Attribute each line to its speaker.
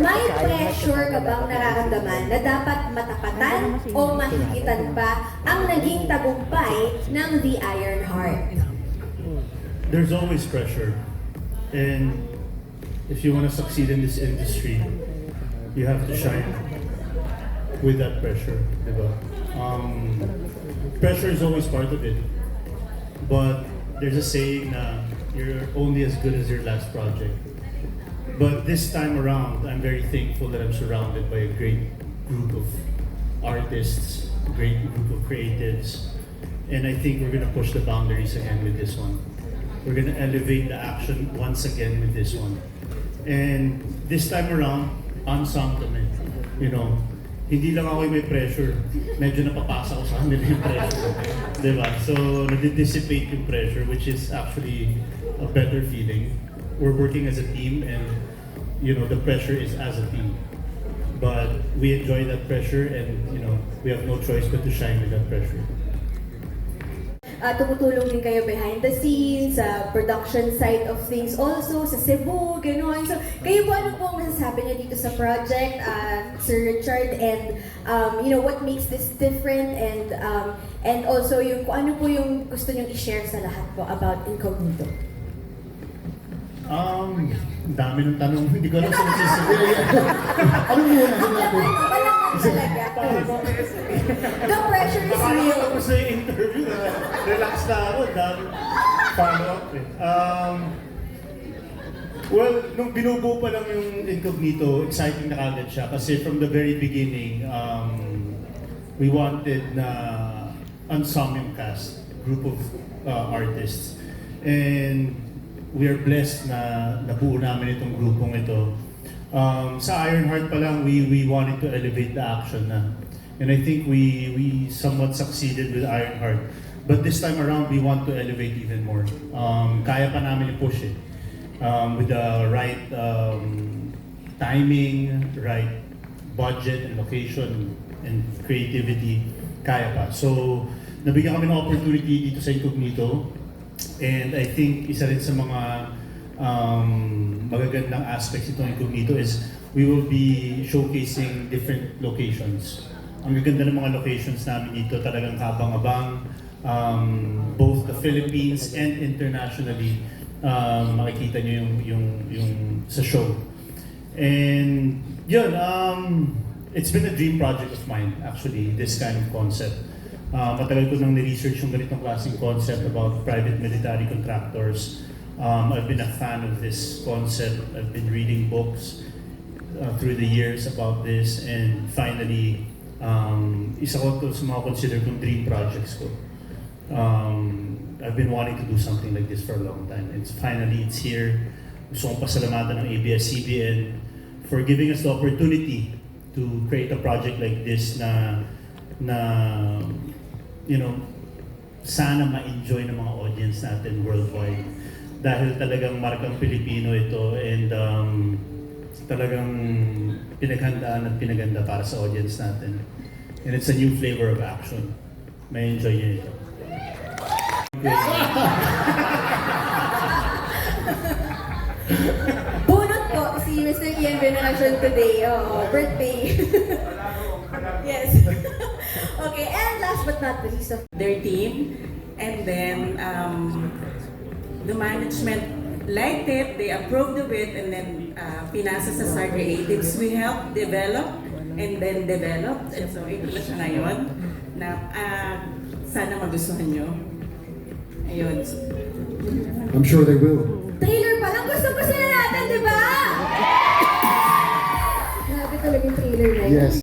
Speaker 1: May pressure ka bang nararamdaman na dapat matapatan o mahigitan pa ang naging tagumpay ng The Iron Heart?
Speaker 2: there's always pressure. And if you want to succeed in this industry, you have to shine with that pressure, diba? Um, pressure is always part of it. But there's a saying na you're only as good as your last project. But this time around, I'm very thankful that I'm surrounded by a great group of artists, great group of creatives, and I think we're gonna push the boundaries again with this one. We're gonna elevate the action once again with this one. And this time around, unsung kami. You know, hindi lang ako may pressure. Medyo napapasa ko sa kanila yung pressure. Diba? So, nadi-dissipate yung pressure, which is actually a better feeling. We're working as a team and, you know, the pressure is as a team. But we enjoy that pressure and, you know, we have no choice but to shine with that pressure.
Speaker 1: Ah, tumutulong din kayo behind the scenes, sa production side of things also, sa Cebu, gano'n. So, kayo po ano po ang masasabi niyo dito sa project, ah, Sir Richard, and um, you know, what makes this different and um, and also yung ano po yung gusto niyong i-share sa lahat po about Incognito.
Speaker 2: Um, ang dami ng tanong. Hindi ko alam saan sasabihin.
Speaker 3: Ano mo na natin?
Speaker 1: Wala lang talaga. The pressure is real.
Speaker 2: ako sa interview na relax na ako. Dami follow up eh. Um, well, nung binubuo pa lang yung Incognito, exciting na kagad siya. Kasi from the very beginning, um, we wanted na ensemble cast, group of uh, artists. And we are blessed na nabuo namin itong grupong ito. Um, sa Ironheart pa lang, we, we wanted to elevate the action na. And I think we, we somewhat succeeded with Ironheart. But this time around, we want to elevate even more. Um, kaya pa namin i-push it. Um, with the right um, timing, right budget and location and creativity, kaya pa. So, nabigyan kami ng opportunity dito sa Incognito. And I think isa rin sa mga um, magagandang aspects ito ng Incognito is we will be showcasing different locations. Ang gaganda ng mga locations namin dito talagang kabang-abang um, both the Philippines and internationally um, makikita nyo yung, yung, yung sa show. And yun, um, it's been a dream project of mine actually, this kind of concept. Uh, matagal ko nang ni-research yung ganitong klaseng concept about private military contractors. Um, I've been a fan of this concept. I've been reading books uh, through the years about this and finally, um, isa ko to sa mga consider kong dream projects ko. Um, I've been wanting to do something like this for a long time. It's finally, it's here. Gusto kong pasalamatan ng ABS-CBN for giving us the opportunity to create a project like this na na you know sana ma-enjoy ng mga audience natin worldwide dahil talagang markang Pilipino ito and um, talagang pinaghandaan at pinaganda para sa audience natin and it's a new flavor of action may enjoy niyo ito
Speaker 1: Bunot po si Mr. Ian Veneracion today. Oh, birthday. yes. okay, and last but not the least of
Speaker 4: their team and then um, the management liked it, they approved of it and then uh, pinasa sa Star Creatives. We helped develop and then developed and so ito na siya ngayon na uh, sana magustuhan nyo. Ayun.
Speaker 3: I'm sure they will.
Speaker 1: trailer pa lang. Gusto gusto na natin, di ba? Grabe talaga yung trailer na yun.
Speaker 3: Yes.